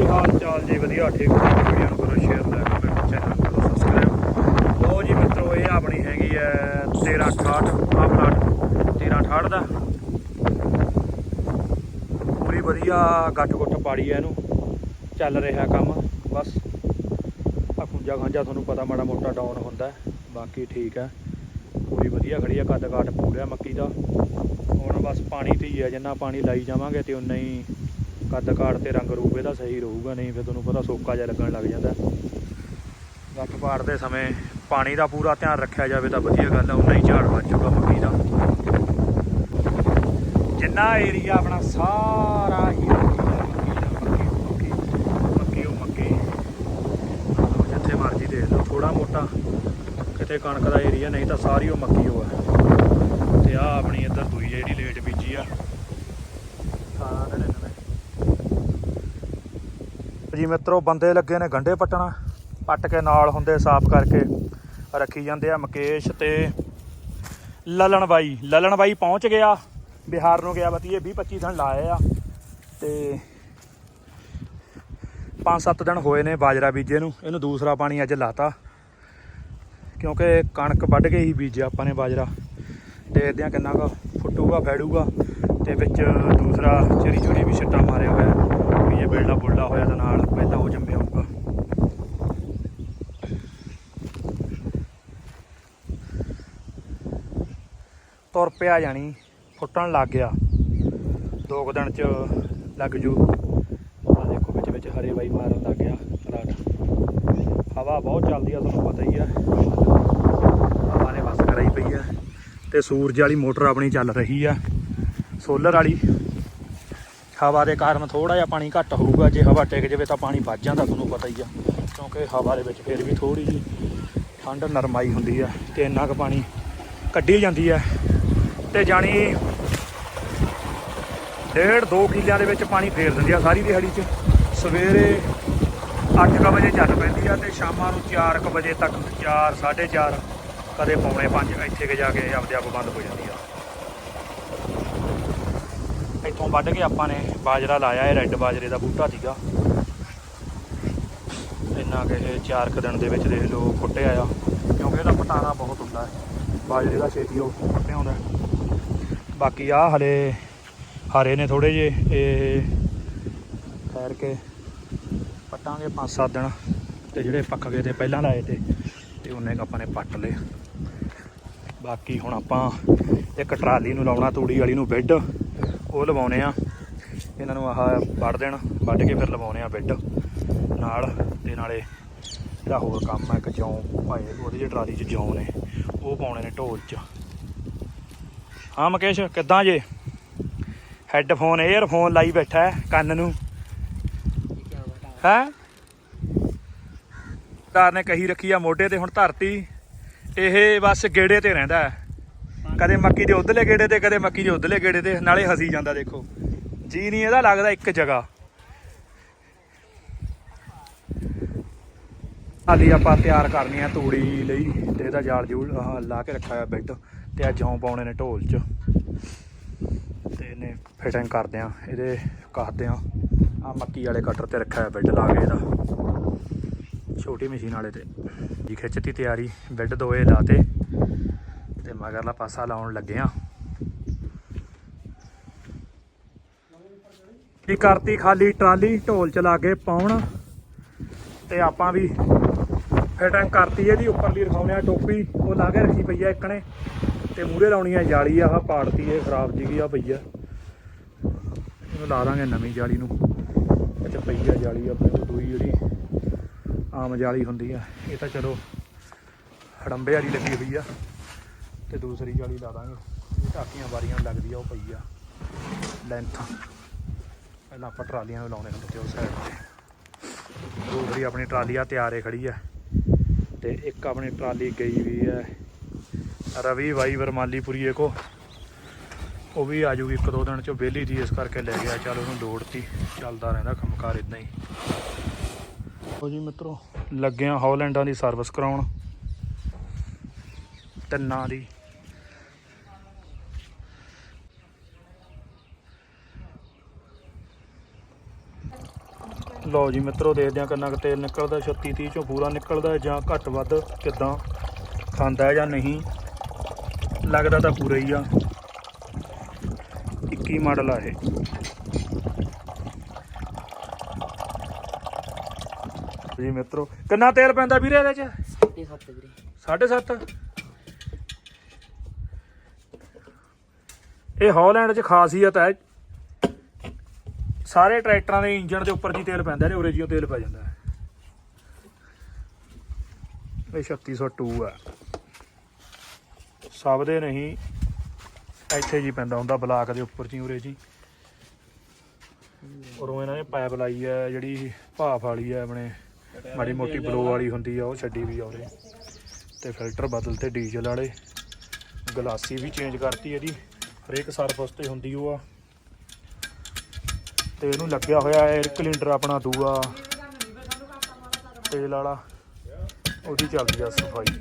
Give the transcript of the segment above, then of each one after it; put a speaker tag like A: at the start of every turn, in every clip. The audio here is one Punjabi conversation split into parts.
A: ਕੀ ਹਾਲ ਚਾਲ ਜੀ? ਵਧੀਆ, ਠੀਕ ਠਾਕ ਵੀਡੀਓ ਨੂੰ ਕਰੋ ਸ਼ੇਅਰ ਲਾਈਕ ਕਮੈਂਟ ਚੈਨਲ ਨੂੰ ਸਬਸਕ੍ਰਾਈਬ ਲੋ ਜੀ ਮਿੱਤਰੋ, ਇਹ ਆਪਣੀ ਹੈਗੀ ਹੈ 1368 ਆ ਪਲਾਟ 1368 ਦਾ। ਪੂਰੀ ਵਧੀਆ ਗੱਠ ਗੁੱਟ ਪਾੜੀ ਹੈ ਇਹਨੂੰ। ਚੱਲ ਰਿਹਾ ਕੰਮ, ਬਸ। ਆ ਖੁੰਜਾ ਖਾਂਜਾ ਤੁਹਾਨੂੰ ਪਤਾ ਮਾੜਾ ਮੋਟਾ ਡਾਊਨ ਹੁੰਦਾ ਬਾਕੀ ਠੀਕ ਹੈ। ਪੂਰੀ ਵਧੀਆ ਖੜੀ ਆ ਕੱਦ ਕਾਟ ਪੂਰਿਆ ਮੱਕੀ ਦਾ। ਹੁਣ ਬਸ ਪਾਣੀ ਤੇ ਹੀ ਹੈ ਜਿੰਨਾ ਪਾਣੀ ਲਾਈ ਜਾਵਾਂਗੇ ਤੇ ਉਨਾ ਹੀ ਕੱਦ ਕਾੜ ਤੇ ਰੰਗ ਰੂਪ ਇਹਦਾ ਸਹੀ ਰਹੂਗਾ ਨਹੀਂ ਫਿਰ ਤੁਹਾਨੂੰ ਪਤਾ ਸੋਕਾ ਜਿਹਾ ਲੱਗਣ ਲੱਗ ਜਾਂਦਾ। ਗੱਟ ਪਾੜਦੇ ਸਮੇਂ ਪਾਣੀ ਦਾ ਪੂਰਾ ਧਿਆਨ ਰੱਖਿਆ ਜਾਵੇ ਤਾਂ ਵਧੀਆ ਗੱਲ ਹੈ ਉਨਾ ਹੀ ਝਾੜ ਬਚ ਜਾਊਗਾ ਮੱਕੀ ਦਾ। ਜਿੰਨਾ ਏਰੀਆ ਆਪਣਾ ਸਾਰਾ ਹੀ ਮੱਕੀ ਦਾ, ਮੱਕੀ ਉਹ ਮੱਕੀ। ਜਿੱਥੇ ਮਰਜ਼ੀ ਦੇਖ ਲਓ ਥੋੜਾ ਮੋਟਾ ਕਿਤੇ ਕਣਕ ਦਾ ਏਰੀਆ ਨਹੀਂ ਤਾਂ ਸਾਰੀ ਉਹ ਮੱਕੀ ਉਹ ਹੈ ਤੇ ਆ ਆਪਣੀ ਇੱਧਰ ਦੂਈ ਜਿਹੜੀ ਲੇਟ ਬੀਜੀ ਆ 1899 ਜੀ ਮਿੱਤਰੋ, ਬੰਦੇ ਲੱਗੇ ਨੇ ਗੰਡੇ ਪੱਟਣਾ। ਪੱਟ ਕੇ ਨਾਲ ਹੁੰਦੇ ਸਾਫ਼ ਕਰਕੇ ਰੱਖੀ ਜਾਂਦੇ ਆ ਮੁਕੇਸ਼ ਤੇ ਲਲਣ ਬਾਈ ਲਲਣ ਬਾਈ ਪਹੁੰਚ ਗਿਆ। ਬਿਹਾਰ ਨੂੰ ਗਿਆ ਬਤੀਏ 20 25 ਦਿਨ ਲਾਏ ਆ ਤੇ 5-7 ਦਿਨ ਹੋਏ ਨੇ ਬਾਜਰਾ ਬੀਜੇ ਨੂੰ। ਇਹਨੂੰ ਦੂਸਰਾ ਪਾਣੀ ਅੱਜ ਲਾਤਾ। ਕਿਉਂਕਿ ਕਣਕ ਵੱਢ ਕੇ ਹੀ ਬੀਜਿਆ ਆਪਾਂ ਨੇ ਬਾਜਰਾ। ਦੇਖਦੇ ਆ ਕਿੰਨਾ ਕੁ ਫੁੱਟੂਗਾ ਫੈੜੂਗਾ ਤੇ ਵਿੱਚ ਦੂਸਰਾ ਚਰੀ ਚੁਰੀ ਵੀ ਛਿੱਟਾ ਮਾਰ ਬਿਲਡਾ ਬੁਲਡਾ ਹੋਇਆ ਤਾਂ ਨਾਲ ਪਹਿਲਾਂ ਉਹ ਜੰਮਿਆ ਹੋਊਗਾ। ਤੁਰ ਪਿਆ ਜਾਣੀ, ਫੁੱਟਣ ਲੱਗ ਗਿਆ। ਦੋ ਕੁ ਦਿਨ ਚ ਲੱਗ ਜੂ। ਆ ਦੇਖੋ ਵਿੱਚ ਵਿੱਚ ਹਰੇ ਬਾਈ ਮਾਰਨ ਲੱਗ ਗਿਆ ਰਾਤ ਹਵਾ ਬਹੁਤ ਚੱਲਦੀ ਆ, ਤੁਹਾਨੂੰ ਪਤਾ ਹੀ ਆ। ਹਵਾ ਨੇ ਬਸ ਕਰਾਈ ਪਈ ਆ। ਤੇ ਸੂਰਜ ਵਾਲੀ ਮੋਟਰ ਆਪਣੀ ਚੱਲ ਰਹੀ ਆ। ਸੋਲਰ ਵਾਲੀ ਹਵਾ ਦੇ ਕਾਰਨ ਥੋੜਾ ਜਿਹਾ ਪਾਣੀ ਘੱਟ ਹੋਊਗਾ, ਜੇ ਹਵਾ ਟਿਕ ਜਾਵੇ ਤਾਂ ਪਾਣੀ ਵੱਜ ਜਾਂਦਾ, ਤੁਹਾਨੂੰ ਪਤਾ ਹੀ ਆ। ਕਿਉਂਕਿ ਹਵਾ ਦੇ ਵਿੱਚ ਫਿਰ ਵੀ ਥੋੜੀ ਜੀ ਠੰਡ ਨਰਮਾਈ ਹੁੰਦੀ ਆ ਤੇ ਇੰਨਾ ਕੁ ਪਾਣੀ ਕੱਢੀ ਜਾਂਦੀ ਆ। ਤੇ ਜਾਣੀ ਡੇਢ 2 ਕਿੱਲਿਆਂ ਦੇ ਵਿੱਚ ਪਾਣੀ ਫੇਰ ਦਿੰਦੀ ਆ ਸਾਰੀ ਦਿਹਾੜੀ 'ਚ। ਸਵੇਰੇ 8:00 ਵਜੇ ਚੱਲ ਪੈਂਦੀ ਆ ਤੇ ਸ਼ਾਮਾਂ ਨੂੰ 4:00 ਵਜੇ ਤੱਕ 4 4:30 ਕਦੇ ਪੌਣੇ 5 ਇੱਥੇ ਕਿ ਜਾ ਕੇ ਆਪਦੇ ਆਪ ਬੰਦ ਹੋ ਜਾਂਦੀ ਆ। ਇੱਥੋਂ ਵੱਢ ਕੇ ਆਪਾਂ ਨੇ ਬਾਜਰਾ ਲਾਇਆ, ਇਹ ਰੈੱਡ ਬਾਜਰੇ ਦਾ ਬੂਟਾ ਸੀਗਾ। ਇੰਨਾ ਕਿ ਇਹ 4 ਕੁ ਦਿਨ ਦੇ ਵਿੱਚ ਦੇਖ ਲਓ ਫੁੱਟਿਆ ਆ। ਕਿਉਂਕਿ ਇਹਦਾ ਪਟਾਣਾ ਬਹੁਤ ਹੁੰਦਾ ਹੈ। ਬਾਜਰੇ ਦਾ ਛੇਤੀ ਉਹ ਫੁੱਟਿਆ ਹੁੰਦਾ ਬਾਕੀ ਆ ਹਲੇ ਹਰੇ ਨੇ ਥੋੜੇ ਜੇ ਇਹ ਠਹਿਰ ਕੇ ਪੱਟਾਂਗੇ 5-7 ਦਿਨ। ਤੇ ਜਿਹੜੇ ਪੱਕ ਗਏ ਤੇ ਪਹਿਲਾਂ ਲਾਏ ਤੇ ਤੇ ਉਹਨੇ ਕੁ ਆਪਾਂ ਨੇ ਪੱਟ ਲਏ। ਬਾਕੀ ਹੁਣ ਆਪਾਂ ਇੱਕ ਟਰਾਲੀ ਨੂੰ ਲਾਉਣਾ, ਤੂੜੀ ਵਾਲੀ ਨੂੰ ਬੈੱਡ। ਉਹ ਲਵਾਉਣੇ ਆ। ਇਹਨਾਂ ਨੂੰ ਆਹ ਵੱਢ ਦੇਣ, ਵੱਢ ਕੇ ਫਿਰ ਲਵਾਉਣੇ ਆ ਬਿੱਡ ਨਾਲ ਤੇ ਨਾਲੇ ਜਿਹੜਾ ਹੋਰ ਕੰਮ ਹੈ ਇੱਕ ਜੌਂ ਪਾਏ ਉਹਦੇ ਚ ਟਰਾਲੀ ਚ ਜੌਂ ਨੇ, ਉਹ ਪਾਉਣੇ ਨੇ ਢੋਲ ਚ। ਹਾਂ ਮਕੇਸ਼, ਕਿੱਦਾਂ ਜੇ? ਹੈੱਡਫੋਨ 에ਅਰਫੋਨ ਲਾਈ ਬੈਠਾ ਹੈ, ਕੰਨ ਨੂੰ। ਹੈ? ਦਾਰ ਨੇ ਕਹੀ ਰੱਖੀ ਆ ਮੋਢੇ ਤੇ, ਹੁਣ ਧਰਤੀ, ਇਹ ਬਸ ਗੇੜੇ ਤੇ ਰਹਿੰਦਾ ਹੈ। ਕਦੇ ਮੱਕੀ ਦੇ ਉਧਰਲੇ ਗੇੜੇ ਤੇ, ਕਦੇ ਮੱਕੀ ਦੇ ਉਧਰਲੇ ਗੇੜੇ ਤੇ, ਨਾਲੇ ਹਸੀ ਜਾਂਦਾ ਦੇਖੋ। ਜੀ ਨਹੀਂ ਇਹਦਾ ਲੱਗਦਾ ਇੱਕ ਜਗ੍ਹਾ। ਹਾਲੀ ਆਪਾਂ ਤਿਆਰ ਕਰਨੀ ਆ ਤੂੜੀ ਲਈ, ਤੇ ਇਹਦਾ ਜਾਲ ਜੂਲ ਆਹ ਲਾ ਕੇ ਰੱਖਿਆ ਹੋਇਆ ਬੈੱਡ ਤੇ ਆ ਜੌਂ ਪਾਉਣੇ ਨੇ ਢੋਲ 'ਚ। ਤੇ ਇਹਨੇ ਫਿਟਿੰਗ ਕਰਦੇ ਆ, ਇਹਦੇ ਕੱਸਦੇ ਆ ਆ ਮੱਕੀ ਵਾਲੇ ਕਟਰ ਤੇ ਰੱਖਿਆ ਹੋਇਆ ਬੈੱਡ ਲਾ ਕੇ ਇਹਦਾ। ਛੋਟੀ ਮਸ਼ੀਨ ਵਾਲੇ ਤੇ। ਜੀ ਖਿੱਚਤੀ ਤਿਆਰੀ ਬੈੱਡ ਦੋਏ ਲਾਤੇ ਤੇ। ਮਗਰਲਾ ਪਾਸਾ ਲਾਉਣ ਲੱਗੇ ਆ। ਕੀ ਕਰਤੀ ਖਾਲੀ ਟਰਾਲੀ, ਢੋਲ ਚਲਾ ਕੇ ਪਾਉਣ। ਤੇ ਆਪਾਂ ਵੀ ਫਿਟਿੰਗ ਕਰਤੀ ਇਹਦੀ, ਉੱਪਰਲੀ ਰਖਾਉਣੇ ਆ ਟੋਪੀ। ਉਹ ਲਾ ਕੇ ਰੱਖੀ ਪਈ ਆ ਇੱਕਣੇ ਤੇ ਮੂਰੇ ਲਾਉਣੀ ਆ ਜਾਲੀ, ਆਹ ਪਾੜਤੀ ਇਹ, ਖਰਾਬ ਜੀ ਗਈ ਆ ਪਈ ਆ। ਇਹਨੂੰ ਲਾ ਦਾਂਗੇ ਨਵੀਂ ਜਾਲੀ ਨੂੰ। ਅੱਛਾ ਪਈ ਆ ਜਾਲੀ ਆਪਣੇ ਕੋਲ ਦੂਈ ਜਿਹੜੀ ਆਮ ਜਾਲੀ ਹੁੰਦੀ ਆ, ਇਹ ਤਾਂ ਚਲੋ ਹੜੰਬੇ ਵਾਲੀ ਲੱਗੀ ਹੋਈ ਆ। ਤੇ ਦੂਸਰੀ ਜਾਲੀ ਲਾ ਦਾਂਗੇ। ਇਹ ਟਾਕੀਆਂ ਬਾਰੀਆਂ ਨੂੰ ਲੱਗਦੀ ਆ, ਉਹ ਪਈ ਆ। ਲੈਂਥ ਪਹਿਲਾਂ ਆਪਾਂ ਟਰਾਲੀਆਂ ਨੂੰ ਲਾਉਣੇ ਹੁੰਦੇ ਤੇ ਉਸ ਸਾਈਡ ਤੇ। ਦੂਸਰੀ ਆਪਣੀ ਟਰਾਲੀ ਆ, ਤਿਆਰੇ ਖੜੀ ਆ। ਤੇ ਇੱਕ ਆਪਣੀ ਟਰਾਲੀ ਗਈ ਵੀ ਹੈ ਰਵੀ ਬਾਈ ਵਰਮਾਲੀਪੁਰੀਏ ਕੋ ਉਹ ਵੀ ਆ ਜੂਗੀ ਇੱਕ ਦੋ ਦਿਨ ਚ, ਵਿਹਲੀ ਜੀ ਇਸ ਕਰਕੇ ਲੈ ਗਿਆ। ਚੱਲ ਉਹਨੂੰ ਲੋੜਤੀ ਚੱਲਦਾ ਰਹਿੰਦਾ ਕੰਮਕਾਰ ਇਦਾਂ ਹੀ। ਉਹ ਜੀ ਮਿੱਤਰੋ, ਲੱਗਿਆ ਹੌਲੈਂਡਾਂ ਦੀ ਸਰਵਿਸ ਕਰਾਉਣ। ਤਿੰਨਾਂ ਦੀ। ਲਓ ਜੀ ਮਿੱਤਰੋ ਦੇਖਦੇ ਆ ਕਿੰਨਾ ਕੁ ਤੇਲ ਨਿਕਲਦਾ। 36 30 ਚੋਂ ਪੂਰਾ ਨਿਕਲਦਾ ਹੈ ਜਾਂ ਘੱਟ ਵੱਧ ਕਿਦਾਂ ਖਾਂਦਾ ਹੈ ਜਾਂ ਨਹੀਂ ਲੱਗਦਾ ਤਾਂ ਪੂਰਾ ਹੀ ਆ। 21 ਮਾਡਲ ਆ ਇਹ। ਜੀ ਮਿੱਤਰੋ ਕਿੰਨਾ ਤੇਲ ਪੈਂਦਾ ਵੀਰੇ ਇਹਦੇ ਚ?
B: ਇਹ ਸੱਤ ਵੀਰੇ।
A: 7.5 ਇਹ ਹਾਲੈਂਡ 'ਚ ਖਾਸੀਅਤ ਹੈ। ਸਾਰੇ ਟਰੈਕਟਰਾਂ ਦੇ ਇੰਜਣ ਦੇ ਉੱਪਰ ਜੀ ਤੇਲ ਪੈਂਦਾ ਨੇ, ਉਰੇ ਜਿਉਂ ਤੇਲ ਪੈ ਜਾਂਦਾ ਹੈ। ਇਹ 3602 ਹੈ। ਸਭ ਦੇ ਨਹੀਂ, ਇੱਥੇ ਜੀ ਪੈਂਦਾ ਹੁੰਦਾ ਬਲਾਕ ਦੇ ਉੱਪਰ ਜੀ, ਉਰੇ ਜੀ। ਉਰੋਂ ਇਹਨਾਂ ਨੇ ਪਾਈਪ ਲਾਈ ਹੈ, ਜਿਹੜੀ ਭਾਫ ਵਾਲੀ ਹੈ, ਆਪਣੇ ਮਾੜੀ ਮੋਟੀ ਬਲੋ ਵਾਲੀ ਹੁੰਦੀ ਆ, ਉਹ ਛੱਡੀ ਵੀ ਆ ਉਰੇ। ਤੇ ਫਿਲਟਰ ਬਦਲ ਤੇ ਡੀਜ਼ਲ ਵਾਲੇ। ਗਲਾਸੀ ਵੀ ਚੇਂਜ ਕਰਤੀ ਇਹਦੀ ਹਰੇਕ ਸਰਫਸ ਤੇ ਹੁੰਦੀ ਉਹ ਆ। ਤੇ ਇਹਨੂੰ ਲੱਗਿਆ ਹੋਇਆ ਏਅਰ ਕਲਿੰਡਰ ਆਪਣਾ ਦੂਆ। ਤੇਲ ਵਾਲਾ। ਉਹਦੀ ਚੱਲਦੀ ਆ ਸਫ਼ਾਈ।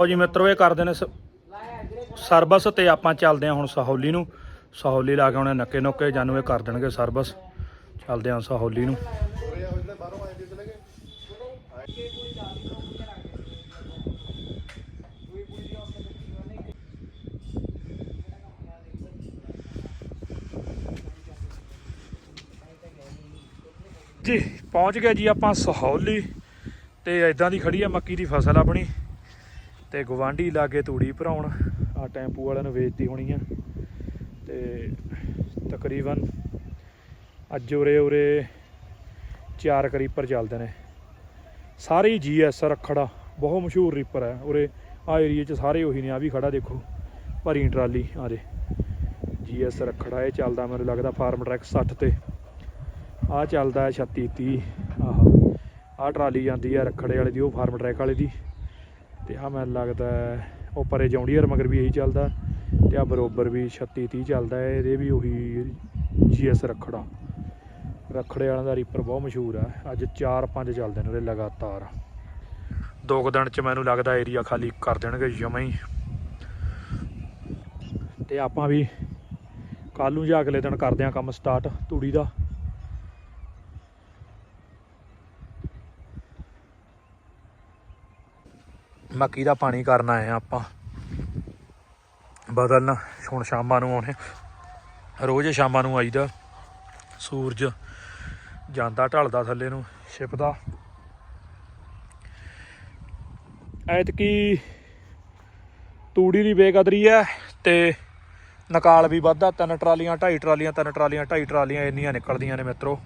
A: ਉਹ ਜੀ ਮਿੱਤਰੋ, ਇਹ ਕਰਦੇ ਨੇ ਸ- ਸਰਵਿਸ ਤੇ ਆਪਾਂ ਚੱਲਦੇ ਹਾਂ ਹੁਣ ਸਹੌਲੀ ਨੂੰ। ਸਹੌਲੀ ਲਾ ਕੇ ਆਉਣੇ ਨੱਕੇ ਨੁੱਕੇ ਜਾਨੂੰ ਇਹ ਕਰ ਦੇਣਗੇ ਸਰਵਿਸ ਚੱਲਦੇ ਹਾਂ ਸਹੌਲੀ ਨੂੰ। ਜੀ, ਪਹੁੰਚ ਗਏ ਜੀ ਆਪਾਂ ਸਹੌਲੀ ਤੇ ਇਦਾਂ ਦੀ ਖੜੀ ਆ ਮੱਕੀ ਦੀ ਫਸਲ ਆਪਣੀ ਤੇ ਗਵਾਂਢੀ ਲਾਗੇ ਤੂੜੀ ਭਰਾਉਣ ਆ ਟੈਂਪੂ ਵਾਲਿਆਂ ਨੂੰ ਵੇਚਤੀ ਹੋਣੀ ਆ ਤੇ ਤਕਰੀਬਨ ਅੱਜ ਉਰੇ ਉਰੇ ਚਾਰ ਕਰੀਪਰ ਚੱਲਦੇ ਨੇ। ਸਾਰੇ ਜੀਐਸ ਰਖੜਾ, ਬਹੁਤ ਮਸ਼ਹੂਰ ਰੀਪਰ ਹੈ ਉਰੇ ਆ ਏਰੀਏ 'ਚ ਸਾਰੇ ਉਹੀ ਨੇ ਆ ਵੀ ਖੜਾ ਦੇਖੋ, ਭਰੀ ਟਰਾਲੀ, ਆ ਦੇ ਜੀਐਸ ਰਖੜਾ ਇਹ ਚੱਲਦਾ, ਮੈਨੂੰ ਲੱਗਦਾ ਫਾਰਮ ਟਰੈਕ 60 ਤੇ। ਆ ਚੱਲਦਾ ਹੈ 36 30 ਆਹ ਆ ਟਰਾਲੀ ਜਾਂਦੀ ਹੈ ਰਖੜੇ ਵਾਲੇ ਦੀ, ਉਹ ਫਾਰਮ ਟਰੈਕ ਵਾਲੇ ਦੀ। ਤੇ ਆ ਮੈਨੂੰ ਲੱਗਦਾ ਹੈ ਉਹ ਪਰੇ ਜੌਂਡੀਅਰ ਮਗਰ ਵੀ ਇਹੀ ਚੱਲਦਾ ਤੇ ਆ ਬਰੋਬਰ ਵੀ 36 30 ਚੱਲਦਾ ਹੈ, ਇਹਦੇ ਵੀ ਉਹੀ ਜੀਐਸ ਰਖੜਾ। ਰਖੜੇ ਵਾਲਿਆਂ ਦਾ ਰੀਪਰ ਬਹੁਤ ਮਸ਼ਹੂਰ ਹੈ, ਅੱਜ 4-5 ਚੱਲਦੇ ਨੇ ਉਹਦੇ ਲਗਾਤਾਰ। ਦੋ ਕੁ ਦਿਨ ਚ ਮੈਨੂੰ ਲੱਗਦਾ ਏਰੀਆ ਖਾਲੀ ਕਰ ਦੇਣਗੇ ਜਮਾਂ ਹੀ। ਤੇ ਆਪਾਂ ਵੀ ਕੱਲ ਨੂੰ ਜਾਂ ਅਗਲੇ ਦਿਨ ਕਰਦੇ ਆ ਕੰਮ ਸਟਾਰਟ ਤੂੜੀ ਦਾ। ਮੱਕੀ ਦਾ ਪਾਣੀ ਕਰਨ ਆਏ ਆ ਆਪਾਂ। ਬਦਲਣਾ ਹੁਣ ਸ਼ਾਮਾਂ ਨੂੰ ਆਉਣੇ। ਰੋਜ਼ ਸ਼ਾਮਾਂ ਨੂੰ ਆਈਦਾ। ਸੂਰਜ ਜਾਂਦਾ ਢਲਦਾ ਥੱਲੇ ਨੂੰ, ਛਿਪਦਾ। ਐਤਕੀ ਤੂੜੀ ਦੀ ਬੇਕਦਰੀ ਹੈ ਤੇ ਨਕਾਲ ਵੀ ਵੱਧਦਾ। ਤਿੰਨ ਟਰਾਲੀਆਂ, ਢਾਈ ਟਰਾਲੀਆਂ, ਤਿੰਨ ਟਰਾਲੀਆਂ, ਢਾਈ ਟਰਾਲੀਆਂ ਇੰਨੀਆਂ ਨਿਕਲਦੀਆਂ ਨੇ ਮਿੱਤਰੋ।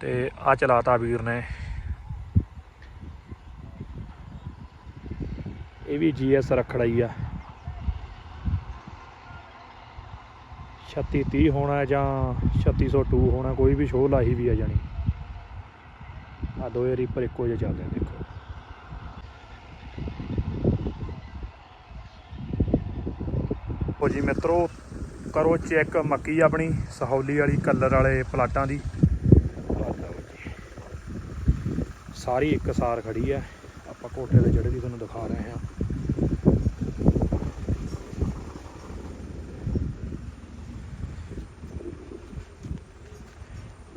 A: ਤੇ ਆ ਚਲਾਤਾ ਵੀਰ ਨੇ। ਇਹ ਵੀ ਜੀਐਸ ਰੱਖੜਾ ਹੀ ਆ 3630 ਹੋਣਾ ਜਾਂ 3602 ਹੋਣਾ, ਕੋਈ ਵੀ ਸ਼ੋਅ ਲਾਹੀ ਵੀ ਆ ਜਾਣੀ। ਆ ਦੋਏ ਰੀਪਰ ਇੱਕੋ ਜਿਹੇ ਚੱਲਦੇ ਦੇਖੋ। ਉਹ ਜੀ ਮਿੱਤਰੋ, ਕਰੋ ਚੈੱਕ ਮੱਕੀ ਆਪਣੀ, ਸਹੌਲੀ ਵਾਲੀ, ਕਲਰ ਵਾਲੇ ਪਲਾਟਾਂ ਦੀ। ਸਾਰੀ ਇੱਕ ਸਾਰ ਖੜੀ ਹੈ ਆਪਾਂ ਕੋਠੇ ਦੇ ਜਿਹੜੇ ਵੀ ਤੁਹਾਨੂੰ ਦਿਖਾ ਰਹੇ ਹਾਂ।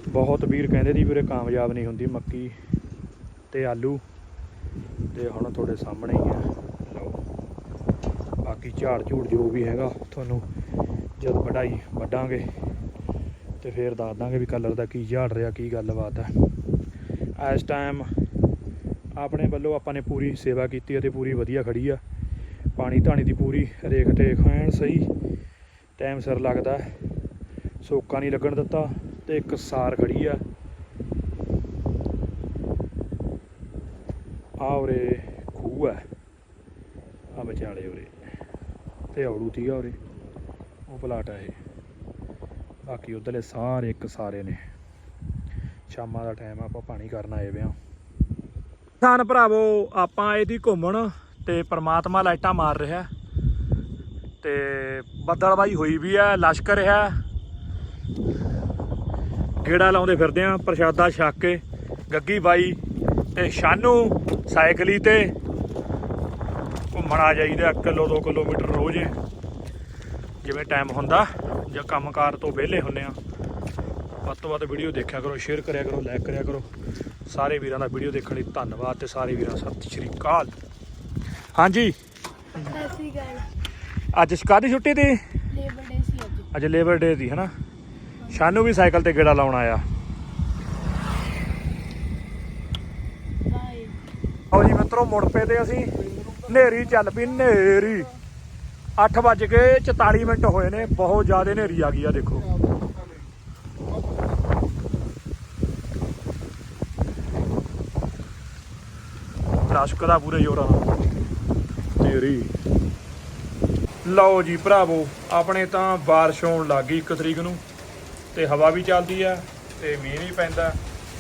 A: ਬਹੁਤ ਵੀਰ ਕਹਿੰਦੇ ਦੀ ਵੀਰੇ ਕਾਮਯਾਬ ਨਹੀਂ ਹੁੰਦੀ ਮੱਕੀ ਤੇ ਆਲੂ ਤੇ ਹੁਣ ਤੁਹਾਡੇ ਸਾਹਮਣੇ ਹੀ ਆ। ਲਓ। ਬਾਕੀ ਝਾੜ ਝੂੜ ਜੋ ਵੀ ਹੈਗਾ, ਤੁਹਾਨੂੰ ਜਦ ਵਢਾਈ ਵੱਢਾਂਗੇ ਤੇ ਫਿਰ ਦੱਸ ਦਾਂਗੇ ਵੀ ਕਲਰ ਦਾ ਕੀ ਝਾੜ ਰਿਹਾ, ਕੀ ਗੱਲਬਾਤ ਹੈ ਇਸ ਟਾਈਮ ਆਪਣੇ ਵੱਲੋਂ ਆਪਾਂ ਨੇ ਪੂਰੀ ਸੇਵਾ ਕੀਤੀ ਅਤੇ ਪੂਰੀ ਵਧੀਆ ਖੜੀ ਆ। ਪਾਣੀ ਧਾਣੀ ਦੀ ਪੂਰੀ ਰੇਖ ਤੇ ਐਨ ਸਹੀ ਟਾਈਮ ਸਿਰ ਲੱਗਦਾ, ਸੋਕਾ ਨਹੀਂ ਲੱਗਣ ਦਿੱਤਾ ਤੇ ਇੱਕ ਸਾਰ ਖੜੀ ਆ। ਆ ਉਰੇ ਖੂਹ ਹੈ ਆ ਵਿਚਾਲੇ ਉਰੇ ਤੇ ਔੜੂ ਤੀਗਾ ਉਰੇ, ਉਹ ਪਲਾਟ ਹੈ ਇਹ। ਬਾਕੀ ਉਧਰਲੇ ਸਾਰੇ ਇੱਕ ਸਾਰੇ ਨੇ। ਸ਼ਾਮਾਂ ਦਾ ਟਾਈਮ ਆਪਾਂ ਪਾਣੀ ਕਰਨ ਆਏ ਵੇ ਆ। ਕਿਸਾਨ ਭਰਾਵੋ, ਆਪਾਂ ਇਹਦੀ ਘੁੰਮਣ ਤੇ ਪ੍ਰਮਾਤਮਾ ਲਾਈਟਾਂ ਮਾਰ ਰਿਹਾ ਤੇ ਬੱਦਲਬਾਈ ਹੋਈ ਵੀ ਹੈ, ਲਸ਼ਕਰ ਰਿਹਾ ਗੇੜਾ ਲਾਉਂਦੇ ਫਿਰਦੇ ਆ ਪ੍ਰਸ਼ਾਦਾ ਛੱਕ ਕੇ, ਗੱਗੀ ਬਾਈ ਤੇ ਸ਼ਾਨੂ ਸਾਈਕਲੀ ਤੇ ਘੁੰਮਣ ਆ ਜਾਈਦਾ 1 ਕਿਲੋ 2 ਕਿਲੋਮੀਟਰ ਰੋਜ਼। ਜਿਵੇਂ ਟਾਈਮ ਹੁੰਦਾ ਜਾਂ ਕੰਮਕਾਰ ਤੋਂ ਵਿਹਲੇ ਹੁੰਨੇ ਆ ਵੱਧ ਤੋਂ ਵੱਧ ਵੀਡੀਓ ਦੇਖਿਆ ਕਰੋ ਸ਼ੇਅਰ ਕਰਿਆ ਕਰੋ ਲਾਈਕ ਕਰਿਆ ਕਰੋ। ਸਾਰੇ ਵੀਰਾਂ ਦਾ ਵੀਡੀਓ ਦੇਖਣ ਲਈ ਧੰਨਵਾਦ ਤੇ ਸਾਰੇ ਵੀਰਾਂ ਨੂੰ ਸਤਿ ਸ਼੍ਰੀ ਅਕਾਲ। ਹਾਂਜੀ।
B: ਸਤਿ ਸ੍ਰੀ ਅਕਾਲ
A: ਅੱਜ ਸ਼ਿਕਾਰੀ ਛੁੱਟੀ ਤੇ?
B: ਲੇਬਰ ਡੇ ਸੀ ਅੱਜ
A: ਅੱਜ ਲੇਬਰ ਡੇ ਦੀ, ਹਨਾ? ਸ਼ਾਨੂ ਵੀ ਸਾਈਕਲ ਤੇ ਗੇੜਾ ਲਾਉਣ ਆਇਆ।
B: ਬਾਏ
A: ਆਓ ਜੀ ਮਿੱਤਰੋ, ਮੁੜ ਪਏ ਤੇ ਅਸੀਂ। ਨੇਰੀ ਚੱਲ ਪਈ ਨੇਰੀ 8 ਵੱਜ ਕੇ 44 ਮਿੰਟ ਹੋਏ ਨੇ, ਬਹੁਤ ਜ਼ਿਆਦਾ ਨੇਰੀ ਆ ਗਈ ਆ, ਦੇਖੋ। ਰਸ਼ਕ ਦਾ ਪੂਰੇ ਜ਼ੋਰਾਂ ਨਾਲ। ਨੇਰੀ ਲਓ ਜੀ ਭਰਾਵੋ, ਆਪਣੇ ਤਾਂ ਬਾਰਿਸ਼ ਹੋਣ ਲੱਗ ਗਈ 1 ਤਰੀਕ ਨੂੰ, ਤੇ ਹਵਾ ਵੀ ਚੱਲਦੀ ਆ, ਤੇ ਮੀਂਹ ਵੀ ਪੈਂਦਾ।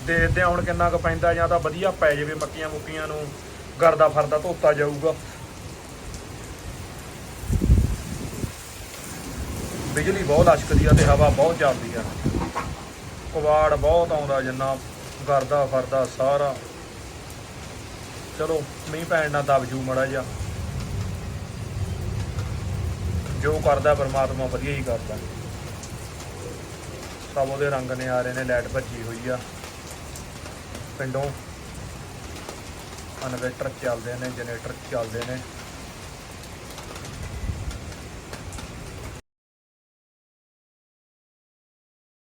A: ਦੇਖਦੇ ਹਾਂ ਹੁਣ ਕਿੰਨਾ ਕੁ ਪੈਂਦਾ, ਜਾਂ ਤਾਂ ਵਧੀਆ ਪੈ ਜਾਵੇ ਮੱਕੀਆਂ ਮੁੱਕੀਆਂ ਨੂੰ, ਗਰਦਾ ਫਰਦਾ ਧੋਤਾ ਜਾਊਗਾ। ਬਿਜਲੀ ਬਹੁਤ ਅਸ਼ਕਦੀ ਆ ਤੇ ਹਵਾ ਬਹੁਤ ਚੱਲਦੀ ਆ। ਕਵਾੜ ਬਹੁਤ ਆਉਂਦਾ ਜਿੰਨਾ ਗਰਦਾ ਫਰਦਾ ਸਾਰਾ। ਚਲੋ, ਮੀਂਹ ਪੈਣ ਨਾਲ ਦਬ ਜੂ ਮੜਾ ਜਾ ਜੋ ਕਰਦਾ ਪਰਮਾਤਮਾ ਵਧੀਆ ਹੀ ਕਰਦਾ। ਸਭ ਉਹਦੇ ਰੰਗ ਨੇ ਆ ਰਹੇ ਨੇ, ਲਾਈਟ ਭੱਜੀ ਹੋਈ ਆ। ਪਿੰਡੋਂ। ਇਨਵੇਟਰ ਚੱਲਦੇ ਨੇ, ਜਨਰੇਟਰ ਚੱਲਦੇ ਨੇ।